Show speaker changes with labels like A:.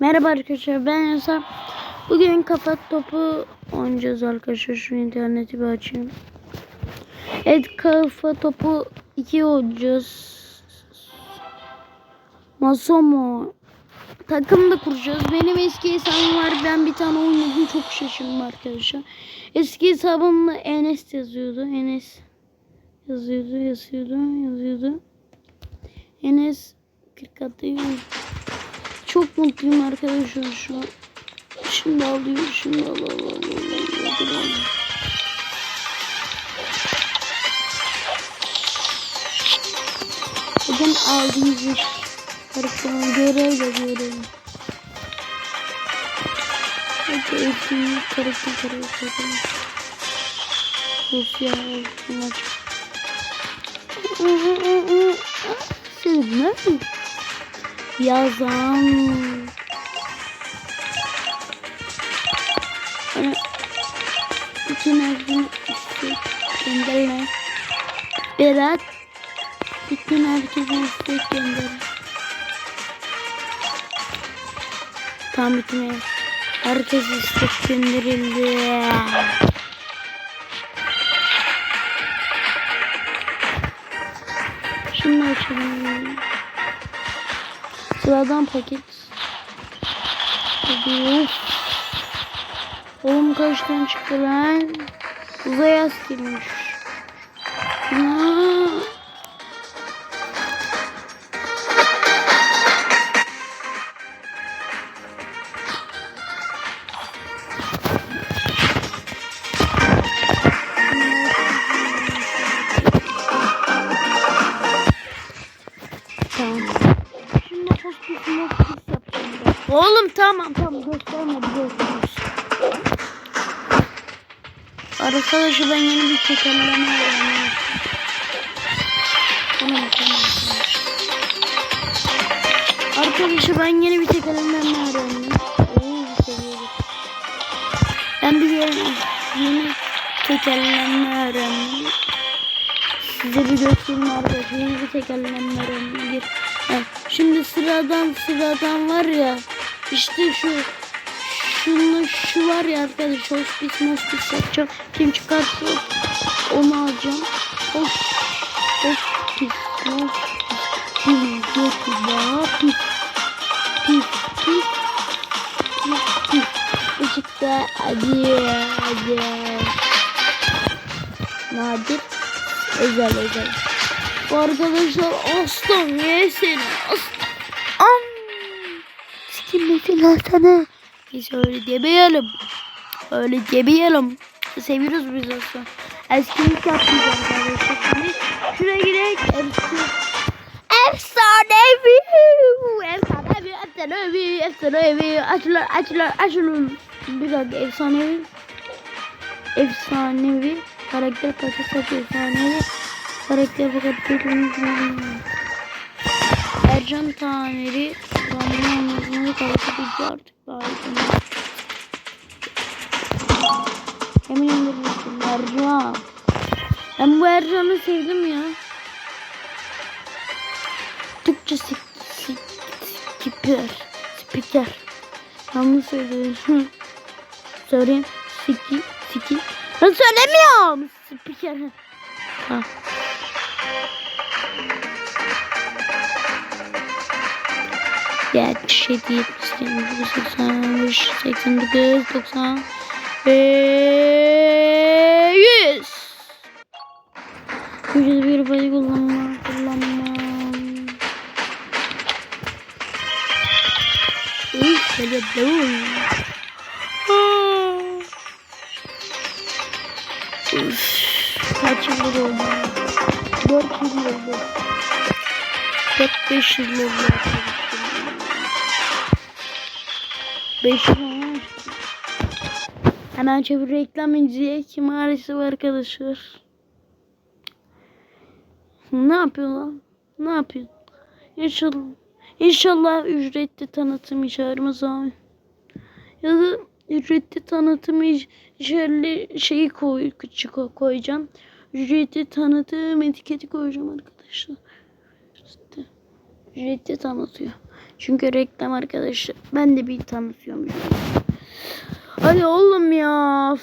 A: Merhaba arkadaşlar ben Yasa. Bugün kafa topu oynayacağız arkadaşlar. Şu interneti bir açayım. Evet kafa topu 2 oynayacağız. Masomo. Takım da kuracağız. Benim eski hesabım var. Ben bir tane oynadım. Çok şaşırdım arkadaşlar. Eski hesabımda Enes yazıyordu. Enes yazıyordu, yazıyordu, yazıyordu. Enes 40 atıyor. Çok mutluyum arkadaşlar şu an. Şimdi alıyor, şimdi al al al al al al. Bugün aldığımız iş. Harika, görev de görev. Hadi eğitim, karakter karakter. Sosyal, maç. Siz ne? Yazan. Herkese istek gönderme. Berat. Bütün herkese istek gönder. Tam her- herkes istek gönderildi. Şimdi açalım. Sıradan paket. Hadi. Oğlum kaç tane çıktı lan? Uzay az girmiş. Şimdi hospice hospice yapacağım ben. Oğlum tamam tamam gösterme biliyorsunuz. Arkadaşlar ben yeni bir tekerleme öğreniyorum. Tamam tamam. Arkadaşlar ben yeni bir tekerleme öğrendim. Oo, bir seviyorum. Ben bir yeni, yeni tekerleme öğrendim. Size bir göstereyim arkadaşlar. Yeni bir tekerleme öğrendim. Şimdi sıradan sıradan var ya. İşte şu şunu şu var ya arkadaşlar. Hospice hospice yapacağım. Kim çıkarsa onu alacağım. Hos, hospice hospice. Kim götü daha pis. Pis pis. Pis pis. Işıkta hadi hadi. Nadir. Özel özel. Bu arkadaşlar aslan yesin. Aslan. Mesela sana. Biz öyle demeyelim. Öyle demeyelim. Seviyoruz biz aslan. Eskilik yapmayacağız arkadaşlar. Şimdi şuraya gidelim. Efsane. Efsanevi. Efsanevi. Efsanevi. Efsanevi. Açılır açılır açılır. Bir dakika efsanevi. Efsanevi. Karakter paketi efsanevi. Karakter paketi Ercan Taneri Ramazan anlatmalı kalkıp artık daha iyi. Eminim bilirsin Ercan. Ben bu Ercan'ı sevdim ya. Türkçe sik, sik, spiker. Spiker. Yanlış söylüyorum. Söyleyeyim. Siki, siki. Ben söylemiyorum. Spiker. Ha. Yetmiş yedi, yetmiş sekiz, seksen beş, seksen dokuz, doksan ve yüz. Yüz bir payı kullanma, kullanma. Üf, şöyle dur. Üf, kaç yıldır oldu? Dört yıl oldu. Dört beş yıl oldu. Beş yıl olmuş. Hemen çevir reklam izleyek maalesef arkadaşlar. Ne yapıyor lan? Ne yapıyor? İnşallah. İnşallah ücretli tanıtım içerimiz abi. Ya da ücretli tanıtım içerili şeyi koy, küçük koyacağım. Ücretli tanıtım etiketi koyacağım arkadaşlar. İşte ücretli tanıtıyor. Çünkü reklam arkadaşı. Ben de bir tanıtıyormuşum. Hadi oğlum ya.